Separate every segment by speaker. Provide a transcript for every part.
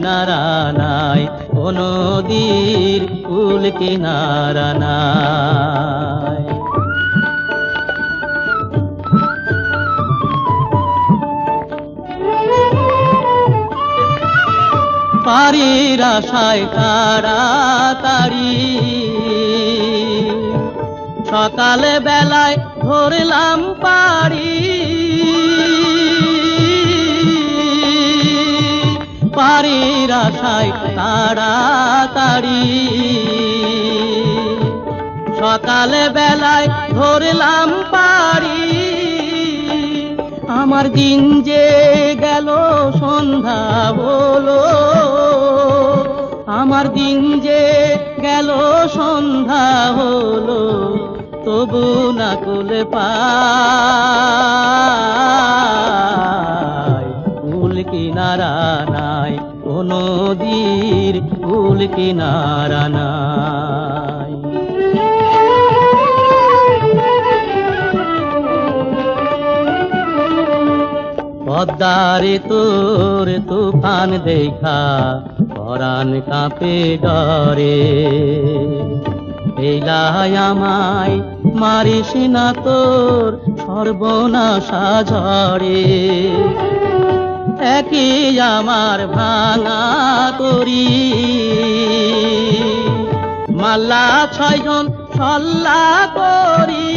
Speaker 1: কিনারা নাই ও নদীর ফুল কিনারা নাই পারির আশায় তাড়াতাড়ি সকালে বেলায় ধরলাম পারি। আশায় তাড়াতাড়ি। সকালে বেলায় ধরলাম পারি আমার দিন যে গেল, সন্ধ্যা হলো। আমার দিন যে গেল, সন্ধ্যা হলো। তবু না কুলে পাই ফুল কিনারা নাই। কোন নদীর ফুল কিনারা নাই। পদ্মারে তোর তুফান দেখা, পরাণ কাঁপে ডরে। এলাই আমায় মারিস না তোর সর্বনাশা ঝরে একই আমার ভাঙা করি মাল্লা ছয়জন সল্লা করি।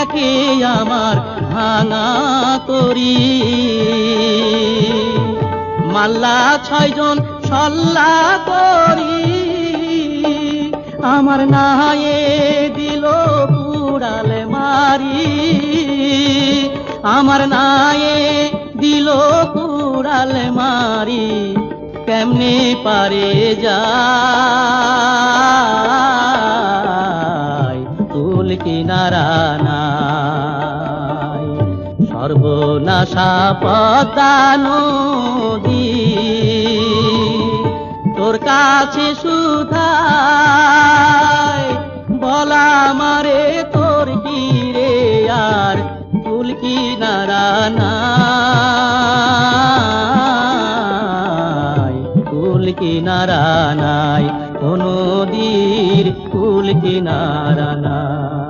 Speaker 1: একই আমার ভাঙা করি মাল্লা ছয়জন সল্লা করি। আমার নায়ে মারি আমার নায়ে দিল পুড়ালে মারি, কেমনে পারে যায় তুল কিনারা নাই। সর্বনাশা পদ্মা নদী, তোর কাছে সুধায় বলা মারে কিনারা নাই কুল কিনারা কোন নদীর কুল কিনারা নাই